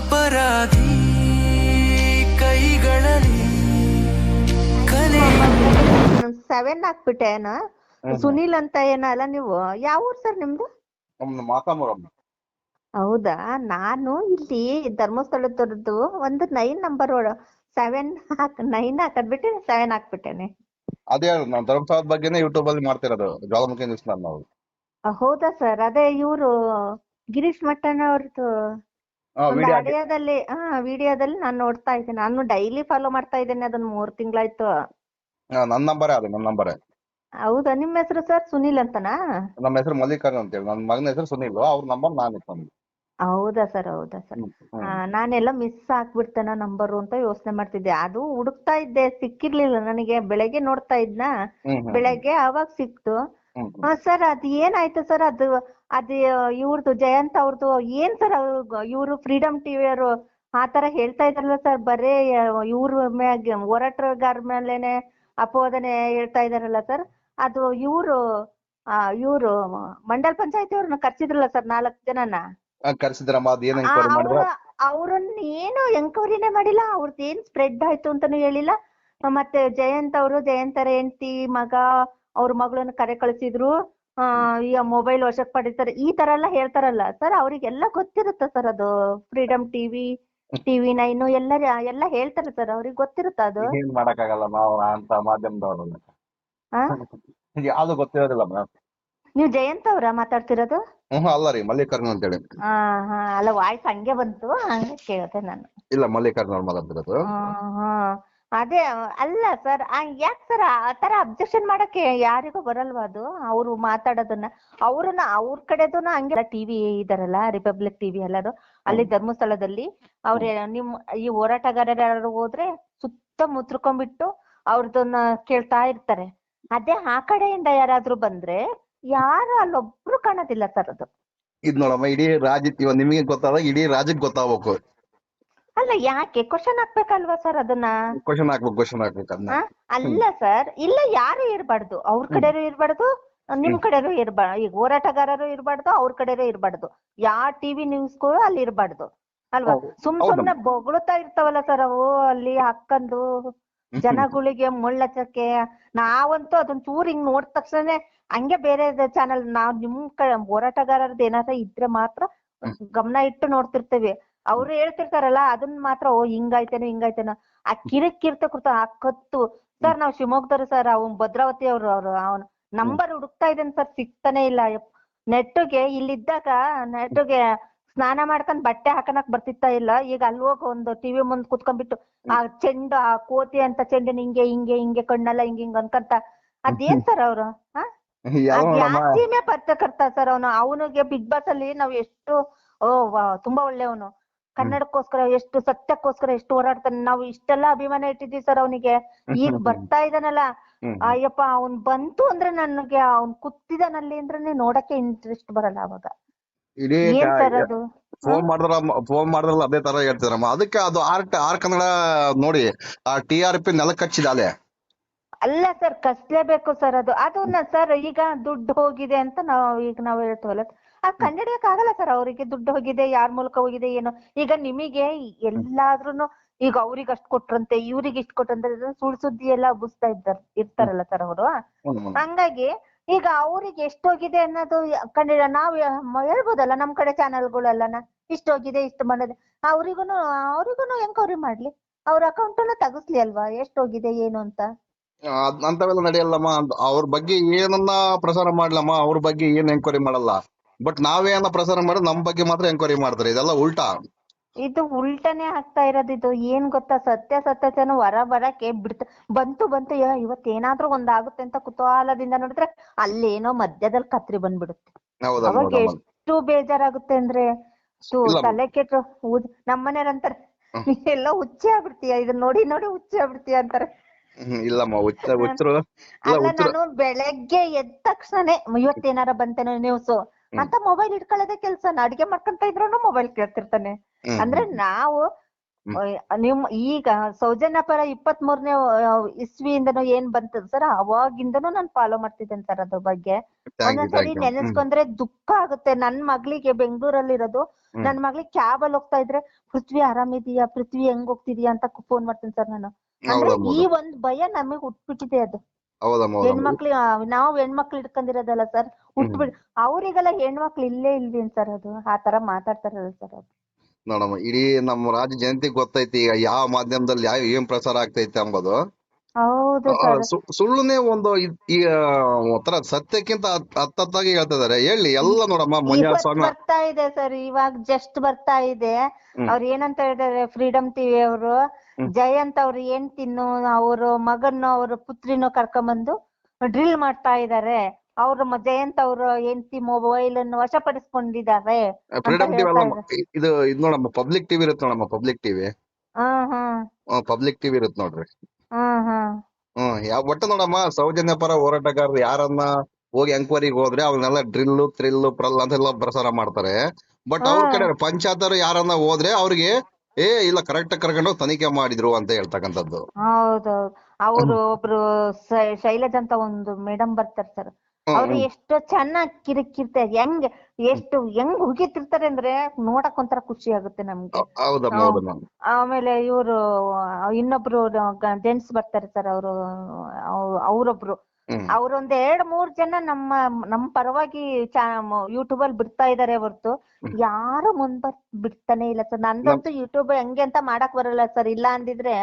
ಅಪರಾಧಿ ಕೈಗಳಲ್ಲಿ ಕಲೆ. ಸೆವೆನ್ ಹಾಕ್ಬಿಟ್ಟೇನ ಸುನಿಲ್ ಅಂತ ಏನಲ್ಲ ನೀವು? ಯಾವ ಊರ್ ಸರ್ ನಿಮ್ದು? ನಮ್ದು ಮಾತಾಮರಮ್ಮ. ಹೌದಾ? ನಾನು ಇಲ್ಲಿ ಧರ್ಮಸ್ಥಳದವ್ರದ್ದು ಒಂದು ನೈನ್ ನಂಬರ್ ಸೆವೆನ್ ಹಾಕ್ ನೈನ್ ಹಾಕದ್ಬಿಟ್ಟು ಸೆವೆನ್ ಹಾಕ್ಬಿಟ್ಟೇನೆ ಅದೇ ನಾನು ನಾವು ಧರ್ಮಸ್ಥಳದ ಬಗ್ಗೆನೇ ಯೂಟ್ಯೂಬ್ ಅಲ್ಲಿ ಮಾಡ್ತಿರೋದು ಜ್ವಾಲಾಮುಖಿ ನ್ಯೂಸ್ ನಾವು ಆ, ಹೌದಾ ಸರ್? ಅದೇ ಇವರು ಗಿರೀಶ್ ಮಟ್ಟಣ್ಣ ಅವ್ರದ್ದು ಹಾ ವಿಡಿಯೋದಲ್ಲಿ ನಾನು ನೋಡ್ತಾ ಇದ್ದೀನಿ ನಾನು ಡೈಲಿ ಫಾಲೋ ಮಾಡ್ತಾ ಇದ್ದೇನೆ ಅದನ್ನ ಮೂರ್ ತಿಂಗಳಾಯ್ತು. ನನ್ನ ನಂಬರೇ ಅದು ನನ್ನ ನಂಬರೇ. ಹೌದಾ? ನಿಮ್ಮ ಹೆಸರು ಸರ್ ಸುನಿಲ್ ಅಂತನಾ? ನಮ್ಮ ಹೆಸರು ಮಲ್ಲಿಕಾರ್ಜುನ್ ಅಂತೇಳಿ. ನನ್ನ ಮಗನ ಹೆಸರು ಸುನಿಲ್. ಅವ್ರ ನಂಬರ್ ನಾನು ಇಟ್ಕೊಂಡು ಹೌದಾ ಸರ್ ಹೌದಾ ಸರ್ ನಾನೆಲ್ಲ ಮಿಸ್ ಹಾಕ್ಬಿಡ್ತೇನೋ ನಂಬರು ಅಂತ ಯೋಚನೆ ಮಾಡ್ತಿದ್ದೆ. ಅದು ಹುಡುಕ್ತಾ ಇದ್ದೆ ಸಿಕ್ಕಿರ್ಲಿಲ್ಲ ನನಗೆ. ಬೆಳಗ್ಗೆ ನೋಡ್ತಾ ಇದ್ನ? ಬೆಳಗ್ಗೆ ಅವಾಗ ಸಿಕ್ತು. ಸರ್ ಅದ್ ಏನಾಯ್ತು ಸರ್ ಅದು ಅದು ಇವ್ರದ್ದು ಜಯಂತ್ ಅವ್ರದ್ದು ಏನ್ ಸರ್ ಇವ್ರು ಫ್ರೀಡಮ್ ಟಿವಿಯವರು ಆ ತರ ಹೇಳ್ತಾ ಇದಾರಲ್ಲ ಸರ್ ಬರೇ ಇವ್ರ ಮ್ಯಾಗ ಹೋರಾಟಗಾರ ಮೇಲೆನೆ ಅಪವಾದನೆ ಹೇಳ್ತಾ ಇದಾರಲ್ಲ ಸರ್ ಅದು ಇವ್ರು ಇವ್ರು ಮಂಡಲ್ ಪಂಚಾಯತಿ ಅವ್ರನ್ನ ಕರ್ಸಿದ್ರಲ್ಲ ಸರ್ ನಾಲ್ಕ್ ಜನನ? ಕರ್ಸಿದ್ರಮ್ಮ ಎಂಕ್ವೈರಿ ಮಾಡಿದ್ರ? ಅವ್ರ ಅವ್ರನ್ನ ಏನು ಎಂಕ್ವೈರಿನೇ ಮಾಡಿಲ್ಲ ಅವ್ರದ್ದು ಏನ್ ಸ್ಪ್ರೆಡ್ ಆಯ್ತು ಅಂತಾನು ಹೇಳಿಲ್ಲ. ಮತ್ತೆ ಜಯಂತ್ ಅವರು ಜಯಂತರ ಹೆಂಡತಿ ಮಗ ಅವ್ರ ಮಗಳನ್ನ ಕರೆ ಕಳಿಸಿದ್ರು. ಆ ಮೊಬೈಲ್ ವಶಕ್ಕೆ ಪಡಿತಾರೆ. ಈ ತರ ಎಲ್ಲ ಹೇಳ್ತಾರಲ್ಲ ಸರ್ ಅವ್ರಿಗೆಲ್ಲ ಗೊತ್ತಿರುತ್ತೆ ಸರ್ ಅದು. ಫ್ರೀಡಮ್ ಟಿವಿ ಟಿವಿ ನೈನ್ ಎಲ್ಲ ಎಲ್ಲ ಹೇಳ್ತಾರೆ ಸರ್ ಅವ್ರಿಗೆ ಗೊತ್ತಿರುತ್ತ ಅದು? ಏನ್ ಮಾಡಕ್ಕಾಗಲ್ಲ ನಾವು ಅಂತ ಮಾಧ್ಯಮದವ್ರಲ್ಲ ಯಾವ್ದು ಗೊತ್ತಿರೋದಿಲ್ಲ ಮೇಡಮ್ ನೀವು ಜಯಂತ್ ಅವರ ಮಾತಾಡ್ತಿರೋದು? ಹ್ಮ್ ಅಲ್ಲ ರೀ ಮಲ್ಲಿಕಾರ್ಜುನ್ ಅಂತೇಳಿ. ಹಾ ಹಾ ಅಲ್ಲ ವಾಯ್ಸ್ ಹಂಗೆ ಬಂತು ಹಂಗೆ ಕೇಳ್ದೆ ನಾನು. ಇಲ್ಲ ಮಲ್ಲಿಕಾರ್ಜುನ್ ಅವ್ರು ಮಾತಾಡ್ತಿರೋದು. ಹಾ. ಅದೇ ಅಲ್ಲ ಸರ್ ಯಾಕೆ ಸರ್ ಆ ತರ ಅಬ್ಜೆಕ್ಷನ್ ಮಾಡಕ್ಕೆ ಯಾರಿಗೂ ಬರಲ್ವಾ ಅದು? ಅವ್ರು ಮಾತಾಡೋದನ್ನ ಅವ್ರನ್ನ ಅವ್ರ ಕಡೆದೂನು ಹಂಗೆ ಟಿವಿ ಇದಾರಲ್ಲ ರಿಪಬ್ಲಿಕ್ ಟಿವಿ ಎಲ್ಲಾರು ಅಲ್ಲಿ ಧರ್ಮಸ್ಥಳದಲ್ಲಿ ಅವ್ರ ನಿಮ್ ಈ ಹೋರಾಟಗಾರರು ಯಾರು ಹೋದ್ರೆ ಸುತ್ತ ಮುತ್ರ್ಕೊಂಡ್ಬಿಟ್ಟು ಅವ್ರದನ್ನ ಕೇಳ್ತಾ ಇರ್ತಾರೆ. ಅದೇ ಆ ಕಡೆಯಿಂದ ಯಾರಾದ್ರೂ ಬಂದ್ರೆ ಯಾರು ಅಲ್ಲೊಬ್ರು ಕಾಣೋದಿಲ್ಲ ಸರ್ ಅದು. ಇದ್ ನೋಡಮ್ಮ ಇಡೀ ರಾಜ್ಯ ನಿಮಗೆ ಗೊತ್ತಾದಾಗ ಇಡೀ ರಾಜ್ಯಕ್ಕೆ ಗೊತ್ತಾಗ್ಬೇಕು. ಅಲ್ಲ ಯಾಕೆ? ಕ್ವಶನ್ ಹಾಕ್ಬೇಕಲ್ವಾ ಸರ್ ಅದನ್ನ? ಕ್ವಶನ್ ಹಾಕ್ಬೇಕು ಕ್ವಶನ್ ಹಾಕ್ಬೇಕು ಅದನ್ನ. ಆ? ಅಲ್ಲ ಸರ್ ಇಲ್ಲ ಯಾರು ಇರ್ಬಾರ್ದು? ಅವ್ರ ಕಡೆನೂ ಇರ್ಬಾರ್ದು ನಿಮ್ ಕಡೆನೂ ಇರ್ಬಾರ್ದು ಈಗ ಹೋರಾಟಗಾರರು ಇರ್ಬಾರ್ದು ಅವ್ರ ಕಡೆನೂ ಇರ್ಬಾರ್ದು. ಯಾ ಟಿವಿ ನ್ಯೂಸ್ಗಳು ಅಲ್ಲಿ ಇರ್ಬಾರ್ದು. ಅಲ್ವಾ? ಹೌದು. ಸುಮ್ ಹೌದಮ್ಮ. ಸುಮ್ನೆ ಬೊಗಳುತ್ತಾ ಇರ್ತಾವಲ್ಲ ಸರ್ ಅವು ಅಲ್ಲಿ ಹಾಕಂದು ಜನಗಳಿಗೆ ಮುಳ್ಳಚ್ಚಕ್ಕೆ. ನಾವಂತೂ ಅದೊಂದ್ ಚೂರ್ ಹಿಂಗ್ ನೋಡಿದ ತಕ್ಷಣ ಹಂಗೆ ಬೇರೆ ಚಾನಲ್ ನಾವ್ ನಿಮ್ ಕಡೆ ಹೋರಾಟಗಾರರದ್ದು ಏನಾರ ಇದ್ರೆ ಮಾತ್ರ ಗಮನ ಇಟ್ಟು ನೋಡ್ತಿರ್ತೇವೆ. ಅವ್ರು ಹೇಳ್ತಿರ್ತಾರಲ್ಲ ಅದನ್ನ ಮಾತ್ರ ಓ ಹಿಂಗಾಯ್ತೇನೋ ಹಿಂಗಾಯ್ತೇನೋ. ಆ ಕಿರಿಕ್ ಕಿರ್ತ ಕುರ್ತ ಆ ಕತ್ತು. ಸರ್ ನಾವ್ ಶಿವಮೊಗ್ಗದವ್ರು ಸರ್ ಅವ್ನ್ ಭದ್ರಾವತಿ ಅವ್ರು ಅವ್ರು ಅವ್ನ ನಂಬರ್ ಹುಡುಕ್ತಾ ಇದ್ದೇನೆ ಸರ್ ಸಿಗ್ತಾನೆ ಇಲ್ಲ. ನೆಟ್ಟಗೆ ಇಲ್ಲಿದ್ದಾಗ ನೆಟ್ಟಗೆ ಸ್ನಾನ ಮಾಡ್ಕೊಂಡ್ ಬಟ್ಟೆ ಹಾಕನಕ್ ಬರ್ತಿತ್ತ ಇಲ್ಲ. ಈಗ ಅಲ್ಲಿ ಹೋಗಿ ಒಂದು ಟಿವಿ ಮುಂದ್ ಕುತ್ಕೊಂಡ್ಬಿಟ್ಟು ಆ ಚೆಂಡು ಆ ಕೋತಿ ಅಂತ ಚೆಂಡು ಹಿಂಗೆ ಹಿಂಗೆ ಹಿಂಗೆ ಕಣ್ಣೆಲ್ಲ ಹಿಂಗ ಹಿಂಗ್ ಅನ್ಕಂತ ಅದೇನ್ ಸರ್ ಅವ್ರು ಸೀಮೆ ಪತ್ರಕರ್ತ ಸರ್ ಅವನು? ಅವನಿಗೆ ಬಿಗ್ ಬಾಸ್ ಅಲ್ಲಿ ನಾವ್ ಎಷ್ಟು ಓ ವಾ ತುಂಬಾ ಒಳ್ಳೆಯವನು. ಕನ್ನಡಕ್ಕೋಸ್ಕರ ಎಷ್ಟು ಸತ್ಯಕ್ಕೋಸ್ಕರ ಎಷ್ಟು ಹೋರಾಡ್ತಾನೆ ನಾವು ಇಷ್ಟೆಲ್ಲ ಅಭಿಮಾನ ಇಟ್ಟಿದ್ದೀವಿ ಸರ್ ಅವನಿಗೆ. ಈಗ ಬರ್ತಾ ಇದಾನಲ್ಲ ಹ್ಮ್. ಅಯ್ಯಪ್ಪ ಅವ್ನ್ ಬಂತು ಅಂದ್ರೆ ನನಗೆ ಅವ್ನ್ ಕುತ್ತಿದಾನಲ್ಲಿ ಅಂದ್ರೆ ನೋಡಕ್ಕೆ ಇಂಟ್ರೆಸ್ಟ್ ಬರಲ್ಲ ಅವಾಗ. ಏನ್ ಸರ್ ಅದು? ಫೋನ್ ಮಾಡಿದ್ರ ಫೋನ್ ಮಾಡಿದ್ರಲ್ಲ ಅದೇ ತರ ಹೇಳ್ತಿದ್ರಮ್ಮ ಅದಕ್ಕೆ ಅದು ಆರ್ ಆರ್ ಕನ್ನಡ ನೋಡಿ ಆ ಟಿ ಆರ್ ಪಿ ಅಲ್ಲ ಸರ್ ಕಸ್ಲೇಬೇಕು ಸರ್ ಅದು. ಅದನ್ನ ಸರ್ ಈಗ ದುಡ್ಡು ಹೋಗಿದೆ ಅಂತ ನಾವು ಈಗ ನಾವು ಹೇಳ್ತೀವಲ್ಲ. ಅದ್ ಕಂಡಿಡಿಯಕ್ ಆಗಲ್ಲ ಸರ್ ಅವರಿಗೆ ದುಡ್ಡು ಹೋಗಿದೆ ಯಾರ್ ಮೂಲಕ ಹೋಗಿದೆ ಏನು? ಈಗ ನಿಮಗೆ ಎಲ್ಲಾದ್ರೂನು ಈಗ ಅವ್ರಿಗೆ ಅಷ್ಟ್ ಕೊಟ್ರಂತೆ ಇವ್ರಿಗೆ ಇಷ್ಟ್ ಕೊಟ್ರಂತೆ ಸುಳ್ ಸುದ್ದಿ ಎಲ್ಲ ಹಬ್ಬಿಸ್ತಾ ಇದ್ದಾರ ಇರ್ತಾರಲ್ಲ ಸರ್ ಅವರು. ಹಂಗಾಗಿ ಈಗ ಅವ್ರಿಗೆ ಎಷ್ಟ್ ಹೋಗಿದೆ ಅನ್ನೋದು ಕಂಡಿಡ ನಾವ್ ಹೇಳ್ಬೋದಲ್ಲ ನಮ್ ಕಡೆ ಚಾನೆಲ್ಗಳೆಲ್ಲನ? ಇಷ್ಟ ಹೋಗಿದೆ ಇಷ್ಟು ಮಾಡಿದೆ ಅವ್ರಿಗೂನು ಅವ್ರಿಗೂನು ಎಂಕ್ವೈರಿ ಮಾಡ್ಲಿ. ಅವ್ರ ಅಕೌಂಟ್ ಅನ್ನ ತಗಸ್ಲಿ ಅಲ್ವಾ ಎಷ್ಟ್ ಹೋಗಿದೆ ಏನು ಅಂತ? ಅಂತವೆಲ್ಲ ನಡೆಯಲ್ಲಮ್ಮ. ಅವ್ರ ಬಗ್ಗೆ ಏನನ್ನ ಪ್ರಸಾರ ಮಾಡ್ಲಮ್ಮ ಅವ್ರ ಬಗ್ಗೆ ಏನ್ ಎಂಕ್ವೈರಿ ಮಾಡಲ್ಲ. ಬಟ್ ನಾವೇನ ಪ್ರಸಾರ ಮಾಡಿದ್ರೆ ನಮ್ ಬಗ್ಗೆ ಮಾತ್ರ ಎಂಕ್ವೈರಿ ಮಾಡ್ತಾರೆ. ಇದೆಲ್ಲ ಉಲ್ಟಾ. ಇದು ಉಲ್ಟಾನೇ ಆಗ್ತಾ ಇರೋದು. ಇದು ಏನ್ ಗೊತ್ತಾ? ಸತ್ಯ ಸತ್ಯತೆನ ಹೊರ ಬರಕ್ಕೆ ಬಿಡ್ತ ಬಂತು ಬಂತು ಯಾ ಇವತ್ ಏನಾದ್ರೂ ಒಂದಾಗುತ್ತೆ ಅಂತ ಕುತೂಹಲದಿಂದ ನೋಡಿದ್ರೆ ಅಲ್ಲೇನೋ ಮಧ್ಯದಲ್ಲಿ ಕತ್ರಿ ಬಂದ್ಬಿಡುತ್ತೆ. ಹೌದಾ ಅವಾಗ ಎಷ್ಟು ಬೇಜಾರಾಗುತ್ತೆ ಅಂದ್ರೆ ಇಲ್ಲ. ತಲೆ ಕೆಟ್ಟು ನಮ್ಮನೆಯವ್ರ ಅಂತಾರೆ ಎಲ್ಲ ಹುಚ್ಚೆ ಆಗ್ಬಿಡ್ತೀಯ? ಇದನ್ನ ನೋಡಿ ನೋಡಿ ಹುಚ್ಚೆ ಆಗ್ಬಿಡ್ತೀಯ? ಅಂತಾರೆ. ಇಲ್ಲಮ್ಮ ಹುಚ್ಚ ಹುಚ್ಚರು ಇಲ್ಲ ಅಲ್ಲ ಹುಚ್ಚರು. ನಾನು ಬೆಳಗ್ಗೆ ಎದ್ದ ತಕ್ಷಣನೇ ಇವತ್ತೇನಾರ ಬಂತೇನೋ ನ್ಯೂಸ್ ಅಂತ ಮೊಬೈಲ್ ಇಟ್ಕೊಳ್ಳೋದೇ ಕೆಲ್ಸ ಅಡಿಗೆ ಮಾಡ್ಕೊಂತ ಇದ್ರು ಮೊಬೈಲ್ ಕೇಳ್ತಿರ್ತಾನೆ. ಅಂದ್ರೆ ನಾವು ನಿಮ್ ಈಗ ಸೌಜನ್ಯ ಪರ ಇಪ್ಪತ್ ಮೂರನೇ ಇಸ್ವಿಯಿಂದನೂ ಏನ್ ಬಂತದ ಸರ್ ಅವಾಗಿಂದನು ನಾನ್ ಫಾಲೋ ಮಾಡ್ತಿದ್ದೇನೆ ಸರ್ ಅದ್ರ ಬಗ್ಗೆ. ಒಂದೊಂದ್ಸರಿ ನೆನೆಸ್ಕೊಂಡ್ರೆ ದುಃಖ ಆಗುತ್ತೆ. ನನ್ ಮಗಳಿಗೆ ಬೆಂಗಳೂರಲ್ಲಿ ಇರೋದು. ನನ್ ಮಗಳಿಗೆ ಕ್ಯಾಬ್ ಅಲ್ಲಿ ಹೋಗ್ತಾ ಇದ್ರೆ ಪೃಥ್ವಿ ಆರಾಮಿದೀಯಾ ಪೃಥ್ವಿ ಹೆಂಗ್ ಹೋಗ್ತಿದ್ಯಾ? ಅಂತ ಫೋನ್ ಮಾಡ್ತೀನಿ ಸರ್ ನಾನು. ಅಂದ್ರೆ ಈ ಒಂದ್ ಭಯ ನಮಗ್ ಹುಟ್ಬಿಟ್ಟಿದೆ ಅದು. ಹೆಣ್ಮಕ್ಳು ನಾವು ಹೆಣ್ಮಕ್ಳು ಇಟ್ಕೊಂಡಿರೋದಲ್ಲ ಸರ್ ಹುಟ್ಬಿಡ್ ಅವ್ರಿಗೆಲ್ಲ ಹೆಣ್ಮಕ್ಳು ಇಲ್ಲೇ ಇಲ್ವೇನ್ ಸರ್ ಅದು? ಆ ತರ ಮಾತಾಡ್ತಾರಲ್ಲ ಸರ್ ಅದು ನೋಡಮ್ಮ ಇಡೀ ನಮ್ಮ ರಾಜ್ಯ ಜನತೆಗೆ ಗೊತ್ತೈತಿ ಈಗ ಯಾವ ಮಾಧ್ಯಮದಲ್ಲಿ ಯಾವ ಏನ್ ಪ್ರಸಾರ ಆಗ್ತೈತಿ ಸರ್. ಸುಳ್ಳುನೇ ಒಂದು ಈ ಒಂಥರ ಸತ್ಯಕ್ಕಿಂತ ಹತ್- ಹತ್ತತ್ತಾಗಿ ಹೇಳ್ತಿದಾರೆ ಹೇಳಿ ಎಲ್ಲ ನೋಡಮ್ಮ ಸ್ವಾಮಿ. ಬರ್ತಾ ಇದೆ ಸರ್ ಇವಾಗ ಜಸ್ಟ್ ಬರ್ತಾ ಇದೆ. ಅವ್ರ ಏನಂತ ಹೇಳಿದಾರೆ ಫ್ರೀಡಮ್ ಟಿವಿ ಅವರು. ಜಯಂತ್ ಅವ್ರ ಹೆಂಡ್ತಿನ್ನು ಅವ್ರ ಮಗನ್ನು ಅವ್ರ ಪುತ್ರಿನೂ ಕರ್ಕೊಂಬಂದು ಡ್ರಿಲ್ ಮಾಡ್ತಾ ಇದಾರೆ. ಅವ್ರ ಮ- ಜಯಂತ್ ಅವ್ರ ಹೆಂಡತಿ ಮೊಬೈಲ್ ಅನ್ನು ವಶಪಡಿಸ್ಕೊಂಡಿದ್ದಾರೆ ಫ್ರೀಡಮ್ ಟಿವಿ ಹೇಳ್ತಾ ಇದು ಇದು ನೋಡಮ್ಮ ಪಬ್ಲಿಕ್ ಟಿವಿ ಇರುತ್ತೆ ನೋಡಮ್ಮ ಪಬ್ಲಿಕ್ ಟಿವಿ ಹ್ಮ್ ಹ್ಮ್ ಪಬ್ಲಿಕ್ ಟಿವಿ ಇರುತ್ತೆ ನೋಡ್ರಿ. ಹ್ಮ್ ಹ್ಮ್ ಹ್ಮ್ ಯಾವ ಒಟ್ಟು ನೋಡಮ್ಮ ಸೌಜನ್ಯ ಪರ ಹೋರಾಟಗಾರರು ಯಾರನ್ನ ಹೋಗಿ ಎಂಕ್ವೈರಿಗೆ ಹೋದ್ರೆ ಅವನ್ನೆಲ್ಲ ಡ್ರಿಲ್ ಥ್ರಿಲ್ ಪ್ರಲ್ ಅಂತೆಲ್ಲ ಪ್ರಸಾರ ಮಾಡ್ತಾರೆ. ಬಟ್ ಅವ್ರ ಹಾ. ಕಡೆ ಪಂಚಾಯತರು ಯಾರನ್ನ ಹೋದ್ರೆ ಅವ್ರಿಗೆ ಏ ಇಲ್ಲ ಕರೆಕ್ಟ್ ಕರ್ಕೊಂಡು ತನಿಖೆ ಮಾಡಿದ್ರು ಅಂತ ಹೇಳ್ತಕ್ಕಂಥದ್ದು. ಹೌದೌದು. ಅವರು ಒಬ್ರು ಶೈ- ಶೈಲಜ್ ಅಂತ ಒಂದು ಮೇಡಮ್ ಬರ್ತಾರೆ ಸರ್ ಅವ್ರು. ಎಷ್ಟು ಚೆನ್ನಾಗಿ ಕಿರಿಕಿರ್ತಾರೆ ಹೆಂಗ್ ಎಷ್ಟು ಹೆಂಗ್ ಹುಗಿತಿರ್ತಾರೆ ಅಂದ್ರೆ ನೋಡಕ್ ಒಂಥರ ಖುಷಿ ಆಗುತ್ತೆ ನಮ್ಗೆ. ಹೌ- ಹೌದಮ್ಮ ಹೌದಮ್ಮ ಆಮೇಲೆ ಇವರು ಇನ್ನೊಬ್ರು ಜೆಂಟ್ಸ್ ಬರ್ತಾರೆ ಸರ್ ಅವರು ಅವ್ರೊಬ್ರು. ಅವ್ರೊಂದ್ ಎರಡ್ ಮೂರ್ ಜನ ನಮ್ಮ ನಮ್ ಪರವಾಗಿ ಯೂಟ್ಯೂಬ್ ಅಲ್ಲಿ ಬಿಡ್ತಾ ಇದಾರೆ ಹೊರ್ತು. ಯಾರು ಮುಂದ್ ಬರ್ ಬಿಡ್ತಾನೆ ಇಲ್ಲ ಸರ್. ನಂದಂತೂ ಯೂಟ್ಯೂಬ್ ಹೆಂಗೆ ಅಂತ ಮಾಡಕ್ ಬರಲ್ಲ ಸರ್. ಇಲ್ಲ ಅಂದಿದ್ರೆ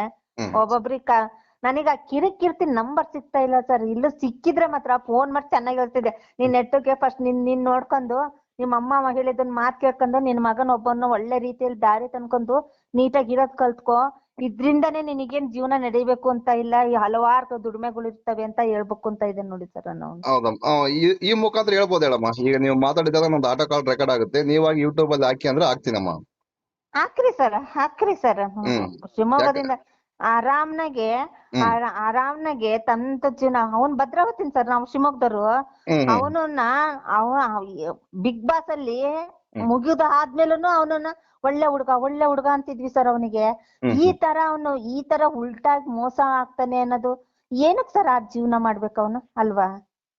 ಒಬ್ಬೊಬ್ರಿಗ್ ಒಬ್ಬೊಬ್ರಿಗೆ ಆ ಕಿರಿ ಕಿರಿಕಿರ್ತಿ ನಂಬರ್ ಸಿಗ್ತಾ ಇಲ್ಲ ಸರ್. ಇಲ್ಲ ಸಿಕ್ಕಿದ್ರೆ ಮಾತ್ರ ಫೋನ್ ಮಾಡಿ ಚೆನ್ನಾಗಿ ಹೇಳ್ತಿದ್ದೆ. ನೀನ್ ನೆಟ್ಟಗೆ ಫಸ್ಟ್ ನಿನ್ ನಿನ್ ನೋಡ್ಕೊಂಡು ನಿಮ್ ಅಮ್ಮ ಹೇಳಿದನ್ ಮಾತ್ ಕೇಳ್ಕೊಂಡು ನಿನ್ ಮಗನ ಒಬ್ಬನ ಒಳ್ಳೆ ರೀತಿಯಲ್ಲಿ ದಾರಿ ತನ್ಕೊಂಡು ನೀಟಾಗಿ ಇರೋದ್ ಕಲ್ತ್ಕೋ. ಇದ್ರಿಂದಾನೇ ನಿನಗೇನ್ ಜೀವನ ನಡಿಬೇಕು ಅಂತ ಇಲ್ಲ? ಈ ಹಲವಾರು ದುಡಿಮೆಗಳು ಇರ್ತವೆ ಅಂತ ಹೇಳ್ಬೇಕು ಅಂತ ಇದೆ ನೋಡಿ ಸರ್ ನಾನು. ಹೌದಮ್ಮ ಈ ಮುಖಾಂತರ ಹೇಳ್ಬೋದು ಹೇಳಮ್ಮ. ಈಗ ನೀವು ಮಾತಾಡಿದಾಗ ನಮ್ದು ಆಟೋ ಕಾಲ್ ರೆಕಾರ್ಡ್ ಆಗುತ್ತೆ. ನೀವಾಗಿ ಯೂಟ್ಯೂಬ್ ಅಲ್ಲಿ ಹಾಕಿ ಅಂದ್ರೆ ಹಾಕ್ತೀನಮ್ಮ. ಹಾಕ್ರಿ ಸರ್ ಹಾಕ್ರಿ ಸರ್ ಶಿವಮೊಗ್ಗದಿಂದ ಆರಾಮ್ನಾಗೆ ಆರಾಮ್ನಾಗೆ ತಂತ ಜೀವನ ಅವ್ನ್ ಭದ್ರಾವತಿನ್ ಸರ್ ನಾವು ಶಿವಮೊಗ್ಗದವ್ರು. ಅವನನ್ನ ಅವ ಬಿಗ್ ಬಾಸ್ ಅಲ್ಲಿ. ಮುಗಿದ ಆದ್ಮೇಲೂನು ಅವನನ್ನ ಒಳ್ಳೆ ಹುಡ್ಗ ಒಳ್ಳೆ ಹುಡ್ಗ ಅಂತಿದ್ವಿ ಸರ್ ಅವನಿಗೆ. ಈ ತರ ಅವನು ಈ ತರ ಉಲ್ಟಾಗಿ ಮೋಸ ಆಗ್ತಾನೆ ಅನ್ನೋದು ಏನಕ್ ಸರ್ ಆ ಜೀವನ ಮಾಡ್ಬೇಕು ಅವನು ಅಲ್ವಾ?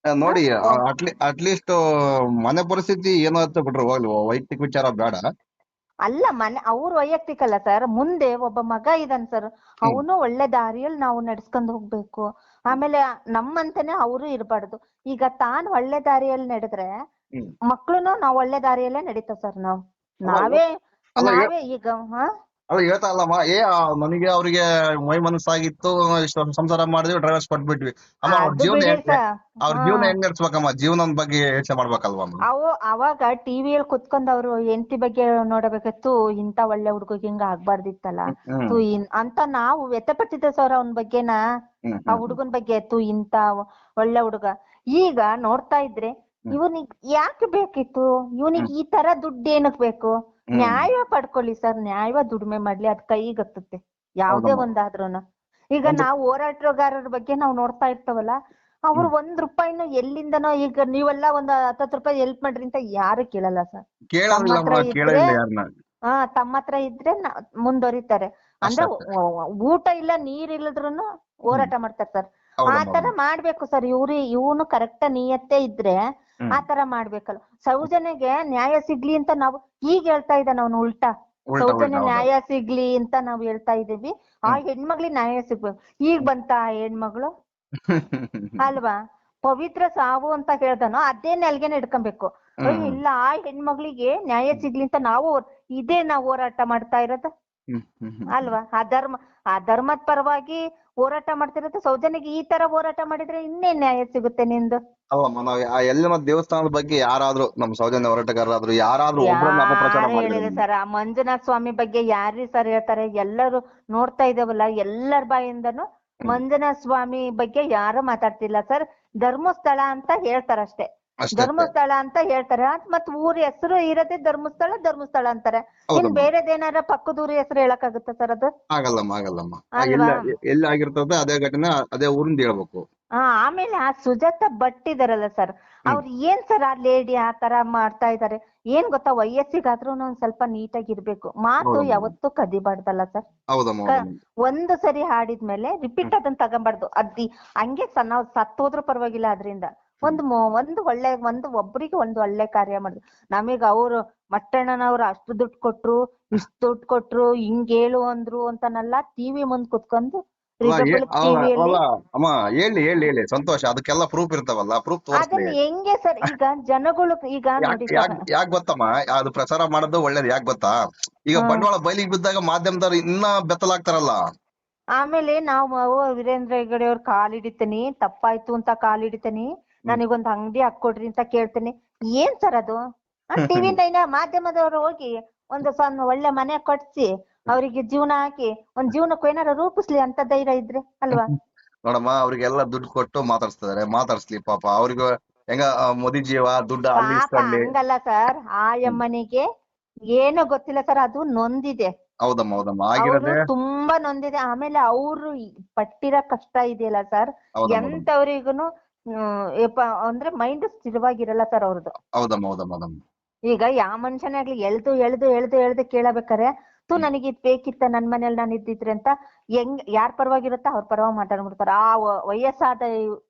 ನೋಡಿ ಅಟ್ಲಿ ಅಟ್ಲೀಸ್ಟ್ ಮನೆ ಪರಿಸ್ಥಿತಿ ಏನೋ ಅಂತ ಬಿಟ್ರು ಹೋಗ್ಲಿ ವೈಯಕ್ತಿಕ ವಿಚಾರ ಬೇಡ. ಅಲ್ಲ ಮನೆ ಅವ್ರ ವೈಯಕ್ತಿಕ ಅಲ್ಲ ಸರ್ ಮುಂದೆ ಒಬ್ಬ ಮಗ ಇದಾನ ಸರ್ ಅವನು ಒಳ್ಳೆ ದಾರಿಯಲ್ಲಿ ನಾವು ನಡ್ಸ್ಕೊಂಡ್ ಹೋಗ್ಬೇಕು. ಆಮೇಲೆ ನಮ್ಮಂತಾನೆ ಅವರು ಇರಬಾರ್ದು. ಈಗ ತಾನ್ ಒಳ್ಳೆ ದಾರಿಯಲ್ಲಿ ನಡೆದ್ರೆ. ಮಕ್ಳುನು ನಾವ್ ಒಳ್ಳೆ ದಾರಿಯಲ್ಲೇ ನಡೀತ ಸರ್ ನಾವ್. ನಾವೇ ಅಲ್ಲ, ನಾವೇ ಈಗ ಹಾ? ಅಲ್ಲ ಹೇಳ್ತಾ ಅಲ್ಲಮ್ಮ ಏ ಆ, ನನಗೆ ಅವ್ರಿಗೆ ಮೈ ಮನಸ್ಸಾಗಿತ್ತು ಇಷ್ಟು ಸಂಸಾರ ಮಾಡಿದ್ವಿ ಡ್ರೈವರ್ಸ್ ಕೊಟ್ಬಿಟ್ವಿ. ಅಮ್ಮ ಅವ್ರ ಅದು ಜೀವನ ಬಿಡಿ ಹೆಂಗ್- ಸರ್ ಅವ್ರ ಜೀವನ ಹೆಂಗ್ ನಡ್ಸ್ಬೇಕಮ್ಮ? ಜೀವನದ ಬಗ್ಗೆ ಯೋಚನೆ ಮಾಡ್ಬೇಕಲ್ವಮ್ಮ ಅವು ಅವಾಗ ಟಿವಿಯಲ್ಲಿ ಕುತ್ಕೊಂಡ್ ಅವ್ರು ಹೆಂಡತಿ ಬಗ್ಗೆ ನೋಡಬೇಕಿತ್ತು ಇಂತ ಒಳ್ಳೆ ಹುಡುಗಿಗೆ ಹಿಂಗ ಆಗ್ಬಾರ್ದಿತ್ತಲ್ಲ. ಹ್ಮ್ ತು ಇನ್ ಅಂತ ನಾವು ವ್ಯಥಪಟ್ಟಿದ್ದೆ ಸರ್ ಅವನ ಬಗ್ಗೆನ. ಹ್ಮ್ ಆ ಹುಡುಗನ್ ಬಗ್ಗೆ ತು ಇಂತ ಒಳ್ಳೆ ಹುಡುಗ. ಈಗ ನೋಡ್ತಾ ಇದ್ರೆ. ಇವನಿಗ್ ಯಾಕೆ ಬೇಕಿತ್ತು? ಇವನಿಗ್ ಈ ತರ ದುಡ್ಡು ಏನಕ್ ಬೇಕು ನ್ಯಾಯ ಪಡ್ಕೊಳ್ಳಿ ಸರ್ ನ್ಯಾಯ ದುಡಿಮೆ ಮಾಡ್ಲಿ ಅದ್ ಕೈಗತ್ತುತ್ತೆ ಯಾವ್ದೇ. ಒಂದಾದ್ರೂನು. ಈಗ ನಾವು ಹೋರಾಟಗಾರರ ಬಗ್ಗೆ ನಾವು ನೋಡ್ತಾ ಇರ್ತವಲ್ಲ ಅವ್ರು ಒಂದ್ ರೂಪಾಯಿನ ಎಲ್ಲಿಂದನೋ ಈಗ ನೀವೆಲ್ಲ ಒಂದ್ ಹತ್ತತ್ತು ರೂಪಾಯಿ ಹೆಲ್ಪ್ ಮಾಡ್ರಿ ಅಂತ ಯಾರು ಕೇಳಲ್ಲ ಸರ್. ಹಾ ತಮ್ಮ ಹತ್ರ ಇದ್ರೆ ಮುಂದುವರಿತಾರೆ. ಅಂದ್ರೆ ಊಟ ಇಲ್ಲ ನೀರ್ ಇಲ್ಲದ್ರೂನು ಹೋರಾಟ ಮಾಡ್ತಾರೆ ಸರ್. ಆ ತರ ಮಾಡ್ಬೇಕು ಸರ್ ಇವ್ರು ಇವನು ಕರೆಕ್ಟ್ ನಿಯತ್ತೆ ಇದ್ರೆ ಹ್ಮ್. ಆ ತರ ಮಾಡ್ಬೇಕಲ್ಲ. ಸೌಜನ್ಯಗೆ ನ್ಯಾಯ ಸಿಗ್ಲಿ ಅಂತ ನಾವು ಈಗ ಹೇಳ್ತಾ ಇದ್ದಾನ ಅವನು ಉಲ್ಟಾ. ಸೌಜನ್ಯ ನ್ಯಾಯ ಸಿಗ್ಲಿ ಅಂತ ನಾವ್ ಹೇಳ್ತಾ ಇದೀವಿ ಆ ಹೆಣ್ಮಗ್ಳಿಗೆ ನ್ಯಾಯ ಸಿಗ್ಬೇಕು. ಈಗ ಬಂತ ಆ ಹೆಣ್ಮಗಳು? ಅಲ್ವಾ? ಪವಿತ್ರ ಸಾವು ಅಂತ ಹೇಳ್ದನೋ ಅದೇ ನೆಲ್ಗೆನೆ ಇಡ್ಕೊಬೇಕು ಇಲ್ಲ ಆ ಹೆಣ್ಮಗ್ಳಿಗೆ ನ್ಯಾಯ ಸಿಗ್ಲಿ ಅಂತ ನಾವು ಇದೇ ನಾವು ಹೋರಾಟ ಮಾಡ್ತಾ ಇರೋದು. ಅಲ್ವಾ? ಆ ಧರ್ಮ ಆ ಧರ್ಮದ ಪರವಾಗಿ ಹೋರಾಟ ಮಾಡ್ತಿರೋದು ಸೌಜನ್ಯಗೆ ಈ ತರ ಹೋರಾಟ ಮಾಡಿದ್ರೆ ಇನ್ನೇನ್ ನ್ಯಾಯ ಸಿಗುತ್ತೆ ನಿಂದು? ಅಲ್ಲಮ್ಮ ನಾವು ಆ ಎಲ್ಲಮ್ಮ ದೇವಸ್ಥಾನದ ಬಗ್ಗೆ ಯಾರಾದ್ರೂ ನಮ್ಮ ಸೌಜನ್ಯ ಹೋರಾಟಗಾರರಾದ್ರು ಯಾರಾದ್ರೂ ಒಬ್ಬರನ್ನ ಅಪಪ್ರಚಾರ ಯಾರು ಸರ್ ಆ ಮಂಜುನಾಥ ಸ್ವಾಮಿ ಬಗ್ಗೆ ಯಾರ್ರಿ ಸರ್ ಹೇಳ್ತಾರೆ? ಎಲ್ಲರೂ ನೋಡ್ತಾ ಇದೇವಲ್ಲ ಎಲ್ಲರ ಬಾಯಿಂದನು ಮಂಜುನಾಥ ಸ್ವಾಮಿ ಬಗ್ಗೆ ಯಾರು ಮಾತಾಡ್ತಿಲ್ಲ ಸರ್. ಧರ್ಮಸ್ಥಳ ಅಂತ ಹೇಳ್ತಾರಷ್ಟೇ. ಧರ್ಮಸ್ಥಳ ಅಂತ ಹೇಳ್ತಾರೆ. ಮತ್ ಊರ್ ಹೆಸರು ಇರದೆ ಧರ್ಮಸ್ಥಳ ಧರ್ಮಸ್ಥಳ ಅಂತಾರೆ. ಇನ್ ಬೇರೆದೇನಾರ ಪಕ್ಕದ ಊರ ಹೆಸರು ಹೇಳಕ್ಕಾಗುತ್ತ ಸರ್ ಅದು? ಆಗಲ್ಲಮ್ಮ ಆಗಲ್ಲಮ್ಮ ಎಲ್ಲ ಆಗಿರ್ತದೆ ಅದೇ ಘಟನೆ ಅದೇ ಊರಿಂದ ಹೇಳ್ಬೇಕು. ಆ ಆಮೇಲೆ ಆ ಸುಜಾತ ಭಟ್ ಇದಾರಲ್ಲ ಸರ್ ಅವ್ರ ಏನ್ ಸರ್ ಆ ಲೇಡಿ ಆ ತರ ಮಾಡ್ತಾ ಇದಾರೆ? ಏನ್ ಗೊತ್ತಾ ವಯಸ್ಸಿಗಾದ್ರೂ ಒಂದ್ ಸ್ವಲ್ಪ ನೀಟಾಗಿ ಇರ್ಬೇಕು. ಮಾತು. ಯಾವತ್ತೂ ಕದಿಬಾರ್ದಲ್ಲ ಸರ್. ಒಂದ್ ಸರಿ ಹಾಡಿದ್ಮೇಲೆ ರಿಪೀಟ್ ಅದನ್ನ ತಗೊಂಬಾರ್ದು. ಅದ್ ಹಂಗೆ ಸಣ್ಣ ನಾವ್ ಸತ್ತೋದ್ರೂ ಪರವಾಗಿಲ್ಲ ಅದ್ರಿಂದ. ಒಂದು ಒಂದು ಒಳ್ಳೆ ಒಂದು ಒಬ್ರಿಗೆ ಒಂದು ಒಳ್ಳೆ ಕಾರ್ಯ ಮಾಡಿದ್ರು ನಮಗ್ ಅವ್ರು ಮಟ್ಟಣ್ಣನವ್ರು ಅಷ್ಟು ದುಡ್ಡು ಕೊಟ್ರು ಇಷ್ಟು ದುಡ್ಡು ಕೊಟ್ರು ಹಿಂಗ್ ಹೇಳು ಅಂದ್ರು ಅಂತನೆಲ್ಲ ಟಿವಿ ಮುಂದ್ ಕುತ್ಕೊಂಡು ಅಮ್ಮ ಹೇಳಿ ಹೇಳಿ ಹೇಳಿ ಸಂತೋಷ ಅದಕ್ಕೆಲ್ಲ ಪ್ರೂಫ್ ಇರ್ತಾವಲ್ಲ ಪ್ರೂಫ್ ಅದನ್ನ ಹೆಂಗೆ ಸರ್ ಈಗ ಜನಗಳು ಈಗ ನೋಡಿ ಯಾಕ್ ಗೊತ್ತಮ್ಮ ಅದು ಪ್ರಚಾರ ಮಾಡೋದು ಒಳ್ಳೇದು ಯಾಕ್ ಗೊತ್ತಾ? ಈಗ ಬಂಡವಾಳ ಬಯಲಿಗೆ ಬಿದ್ದಾಗ ಮಾಧ್ಯಮದವ್ರು ಇನ್ನ ಬೆತ್ತಲಾಗ್ತಾರಲ್ಲ ಆಮೇಲೆ ನಾವು ವೀರೇಂದ್ರ ಹೆಗಡೆ ಅವ್ರ ಕಾಲ್ ಹಿಡಿತೀನಿ ತಪ್ಪಾಯ್ತು ಅಂತ ಕಾಲ್ ಹಿಡಿತೀನಿ. ನನಗೊಂದ್ ಅಂಗಡಿ ಹಾಕೊಡ್ರಿ ಅಂತ ಕೇಳ್ತೇನೆ. ಏನ್ ಸರ್ ಅದು? ಟಿವಿ ನೈನ್ ಮಾಧ್ಯಮದವರು ಹೋಗಿ ಒಂದು ಸಣ್ಣ ಒಳ್ಳೆ ಮನೆ ಕಟ್ಸಿ ಅವರಿಗೆ ಜೀವನ ಹಾಕಿ ಒಂದ್ ಜೀವನಕ್ಕೂ ಏನಾರ ರೂಪಿಸ್ಲಿ ಅಂತ ಧೈರ್ಯ ಇದ್ರೆ ಅಲ್ವಾ? ನೋಡಮ್ಮ ಅವ್ರಿಗೆಲ್ಲ ದುಡ್ಡು ಕೊಟ್ಟು ಮಾತಾಡ್ಸ್ತಿದಾರೆ. ಮಾತಾಡ್ಸ್ಲಿ ಪಾಪ. ಅವ್ರಿಗೆ ಹೆಂಗ ಮೋದಿ ಜೀವ ದುಡ್ಡು ಅಲ್ಲಿ ಪಾಪ ಇಸ್ಕೊಳ್ಳಿ ಹಂಗಲ್ಲ ಸರ್. ಆ ಯಮ್ಮನಿಗೆ ಏನು ಗೊತ್ತಿಲ್ಲ ಸರ್. ಅದು ನೊಂದಿದೆ. ಹೌದಮ್ಮ ಹೌದಮ್ಮ. ಅವರು ತುಂಬಾ ನೊಂದಿದೆ. ಆಮೇಲೆ ಅವ್ರು ಪಟ್ಟಿರೋ ಕಷ್ಟ ಇದೆಯಲ್ಲ ಸರ್. ಹೌದಮ್ಮ ಹೌದಮ್ಮ. ಎಂತವ್ರಿಗೂನು ಅಂದ್ರೆ ಮೈಂಡ್ ಸ್ಥಿರವಾಗಿರಲ್ಲ ಸರ್ ಅವ್ರದ್ದು. ಹೌದಮ್ಮ ಹೌದಮ್ಮ ಹೌದಮ್ಮ. ಈಗ ಯಾವ ಮನುಷ್ಯನೇ ಆಗ್ಲಿ ಎಳ್ದು ಎಳ್ದು ಎಳ್ದು ಎಳ್ದು ಕೇಳಬೇಕಾರೆ ತು ನನಗೆ ಇದ್ ಬೇಕಿತ್ತ ನನ್ ಮನೇಲಿ ನಾನು ಇದ್ದಿದ್ರೆ ಅಂತ ಹೆಂಗ್ ಯಾರ್ ಪರವಾಗಿರುತ್ತ ಅವ್ರ ಪರವಾಗಿ ಮಾತಾಡ್ಬಿಡ್ತಾರ. ಆ ವಯಸ್ಸಾದ